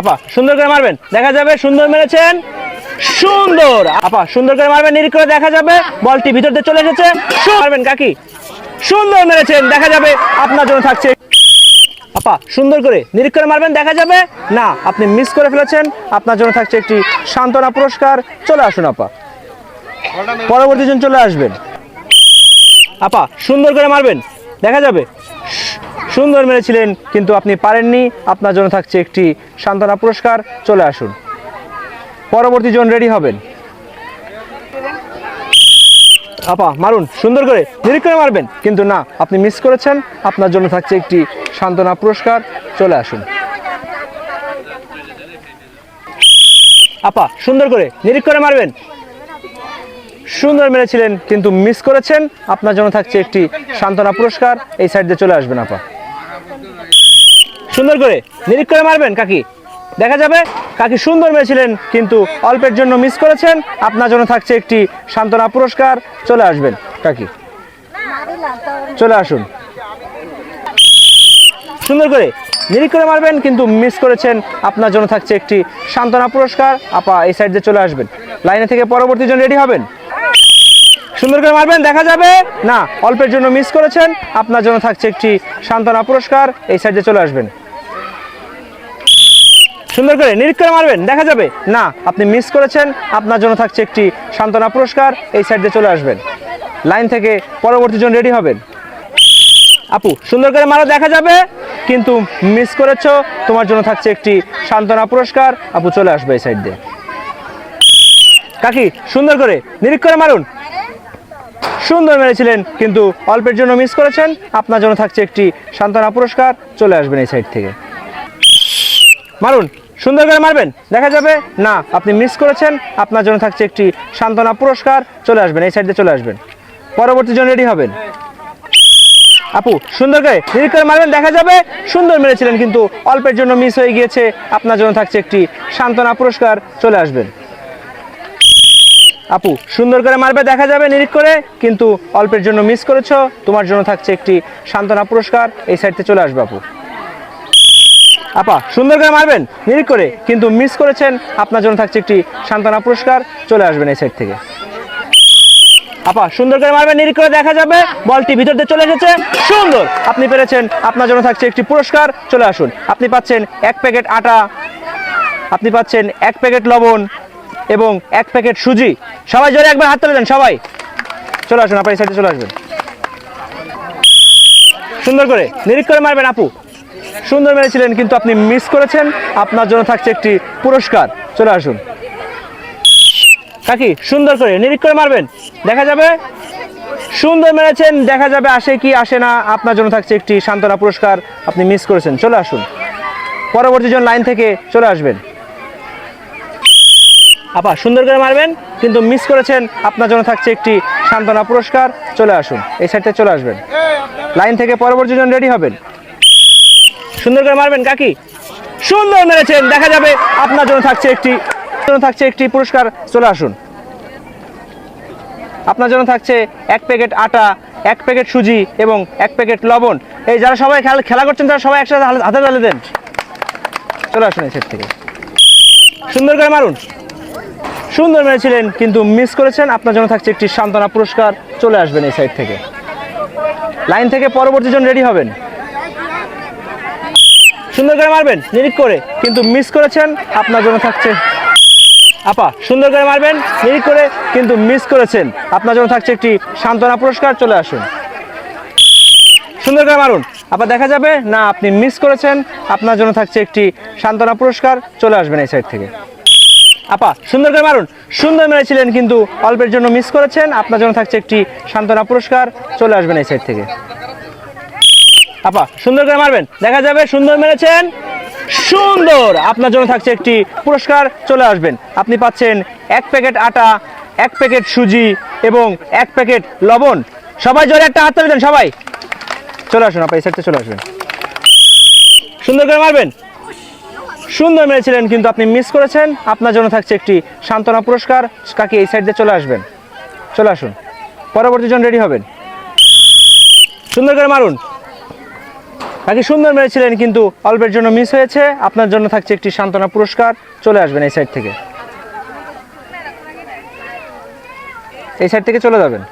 আপা, সুন্দর করে মারবেন। দেখা যাবে সুন্দর মেরেছেন। সুন্দর। আপা, সুন্দর করে মারবেন, নিরিখ করে দেখা যাবে। বলটি ভিতর দিয়ে চলে এসেছে। মারবেন, কাকি। সুন্দর মেরেছেন, দেখা যাবে আপনার জন্য থাকছে। আপা, সুন্দর করে নিরিখ করে মারবেন, দেখা যাবে। না, আপনি মিস করে ফেলেছেন। আপনার জন্য থাকছে একটি সান্ত্বনা পুরস্কার। চলে আসুন, আপা। পরবর্তী জন চলে আসবেন। আপা, সুন্দর করে মারবেন, দেখা যাবে। সুন্দর মেরেছিলেন, কিন্তু আপনি পারেননি। আপনার জন্য থাকছে একটি সান্ত্বনা পুরস্কার। চলে আসুন। পরবর্তী জন রেডি হবেন। আপা, মারুন, সুন্দর করে করে মারবেন। কিন্তু না, আপনি মিস করেছেন। আপনার জন্য থাকছে একটি সান্ত্বনা পুরস্কার। চলে আসুন। আপা, সুন্দর করে করে মারবেন। সুন্দর মেরেছিলেন, কিন্তু মিস করেছেন। আপনার জন্য থাকছে একটি সান্ত্বনা পুরস্কার। এই সাইড দিয়ে চলে আসবেন, আপা। সুন্দর করে, নিরিখ করে মারবেন কাকি। দেখা যাবে, কাকি সুন্দর মেরেছিলেন, কিন্তু অল্পের জন্য মিস করেছেন। আপনার জন্য থাকছে একটি সান্ত্বনা পুরস্কার। চলে আসবেন, কাকি। চলে আসুন। সুন্দর করে, নিরিখ করে মারবেন, কিন্তু মিস করেছেন। আপনার জন্য থাকছে একটি সান্ত্বনা পুরস্কার। আপা, এই সাইড দিয়ে চলে আসবেন। লাইনে থেকে পরবর্তী জন রেডি হবেন। সুন্দর করে মারবেন, দেখা যাবে। না, অল্পের জন্য মিস করেছেন। আপনার জন্য থাকছে একটি সান্ত্বনা পুরস্কার। এই সাইডে চলে আসবেন। সুন্দর করে নিরীক্ষ করে মারবেন, দেখা যাবে। না, আপনি মিস করেছেন, আপনার জন্য থাকছে একটি সান্ত্বনা পুরস্কার, এই সাইড দিয়ে চলে আসবেন। লাইন থেকে পরবর্তী জন রেডি হবেন। আপু, সুন্দর করে মারা, দেখা যাবে। কিন্তু মিস করেছ, তোমার জন্য থাকছে একটি সান্ত্বনা পুরস্কার। আপু, চলে আসবে এই সাইড দিয়ে। কাকি, সুন্দর করে নিরীক্ষ করে মারুন। সুন্দর মেরেছিলেন, কিন্তু অল্পের জন্য মিস করেছেন। আপনার জন্য থাকছে একটি সান্ত্বনা পুরস্কার, চলে আসবেন এই সাইড থেকে। মারুন। সুন্দর করে মারবেন? দেখা যাবে? না, আপনি মিস করেছেন, আপনার জন্য থাকছে একটি সান্ত্বনা পুরস্কার। চলে আসবেন, এই সাইডে চলে আসবেন। পরবর্তী জন রেডি হবেন। আপু, সুন্দর করে নিরীক্ষ করে মারবেন, দেখা যাবে? সুন্দর মেরেছিলেন, কিন্তু অল্পের জন্য মিস হয়ে গিয়েছে। আপনার জন্য থাকছে একটি সান্ত্বনা পুরস্কার। চলে আসবেন। আপু, সুন্দর করে মারবে, দেখা যাবে নিরিখ করে, কিন্তু অল্পের জন্য মিস করেছ, তোমার জন্য থাকছে একটি সান্ত্বনা পুরস্কার। এই সাইডতে চলে আসবে, আপু। আপা, সুন্দর করে মারবেন, নিরিখ করে, কিন্তু মিস করেছেন, আপনার জন্য থাকছে একটি সান্ত্বনা পুরস্কার, চলে আসবেন এই সাইড থেকে। আপা, সুন্দর করে মারবেন, নিরিখ করে দেখা যাবে বলটি ভিতর দিয়ে চলে এসেছে, সুন্দর, আপনি পেরেছেন, আপনার জন্য থাকছে একটি পুরস্কার, চলে আসুন, আপনি পাচ্ছেন এক প্যাকেট আটা, আপনি পাচ্ছেন এক প্যাকেট লবণ এবং এক প্যাকেট সুজি। সবাই জোরে একবার হাত তুলে দেন, সবাই। চলে আসুন আপনার এই সাইডে চলে আসবেন। সুন্দর করে নিরীক্ষ করে মারবেন, আপু। সুন্দর মেরেছিলেন কিন্তু আপনি মিস করেছেন। আপনার জন্য থাকছে একটি পুরস্কার। চলে আসুন। কাকি, সুন্দর করে নিরীক্ষ করে মারবেন। দেখা যাবে? সুন্দর মেরেছেন দেখা যাবে, আসে কি, আসে না। আপনার জন্য থাকছে একটি সান্ত্বনা পুরস্কার, আপনি মিস করেছেন। চলে আসুন। পরবর্তী জন লাইন থেকে চলে আসবেন। আপা, সুন্দর করে মারবেন, কিন্তু মিস করেছেন, আপনার জন্য থাকছে একটি সান্ত্বনা পুরস্কার। চলে আসুন, এই সাইডে চলে আসবেন। লাইন থেকে পরবর্তী জন রেডি হবেন। সুন্দর করে মারবেন, কাকি? সুন্দর মেরেছেন, দেখা যাবে আপনার জন্য থাকছে একটি, জন্য থাকছে একটি পুরস্কার, চলে আসুন। আপনার জন্য থাকছে এক প্যাকেট আটা, এক প্যাকেট সুজি এবং এক প্যাকেট লবণ। এই যারা সবাই খেলা খেলা করছেন, তারা সবাই একসাথে হাতে- তালে দেন। চলে আসুন এই সাইড থেকে। সুন্দর করে মারুন। সুন্দর মেরেছিলেন, কিন্তু মিস করেছেন। আপনার জন্য থাকছে একটি সান্ত্বনা পুরস্কার। চলে আসবেন এই সাইড থেকে। লাইন থেকে পরবর্তী জন রেডি হবেন। সুন্দর করে মারবেন, নিরিখ করে। কিন্তু মিস করেছেন, আপনার জন্য থাকছে। আপা, সুন্দর করে মারবেন, নিরিখ করে, কিন্তু মিস করেছেন। আপনার জন্য থাকছে একটি সান্ত্বনা পুরস্কার, চলে আসুন। সুন্দর করে মারুন। আবার দেখা যাবে? না, আপনি মিস করেছেন, আপনার জন্য থাকছে একটি সান্ত্বনা পুরস্কার, চলে আসবেন এই সাইড থেকে। আপা, সুন্দর করে মারুন। সুন্দর মেরেছিলেন, কিন্তু অল্পের জন্য মিস করেছেন, আপনার জন্য থাকছে একটি সান্ত্বনা পুরস্কার, চলে আসবেন এই সাইড থেকে। আপা, সুন্দর করে মারবেন। দেখা যাবে সুন্দর মেরেছেন। সুন্দর! আপনার জন্য থাকছে একটি পুরস্কার, চলে আসবেন। আপনি পাচ্ছেন এক প্যাকেট আটা, এক প্যাকেট সুজি এবং এক প্যাকেট লবণ। সবাই জোরে একটা হাত দেন, সবাই। চলে আসুন, আপা, এই সাইডে চলে আসবেন। সুন্দর করে মারবেন। সুন্দর মেরেছিলেন, কিন্তু আপনি মিস করেছেন। আপনার জন্য থাকছে একটি সান্ত্বনা পুরস্কার। কাকে, এই সাইড দিয়ে চলে আসবেন। চলে আসুন। পরবর্তী জন রেডি হবেন। সুন্দর করে মারুন। বাকি সুন্দর মেরেছিলেন, কিন্তু অল্পের জন্য মিস হয়েছে। আপনার জন্য থাকছে একটি সান্ত্বনা পুরস্কার। চলে আসবেন এই সাইড থেকে। এই সাইড থেকে চলে যাবেন।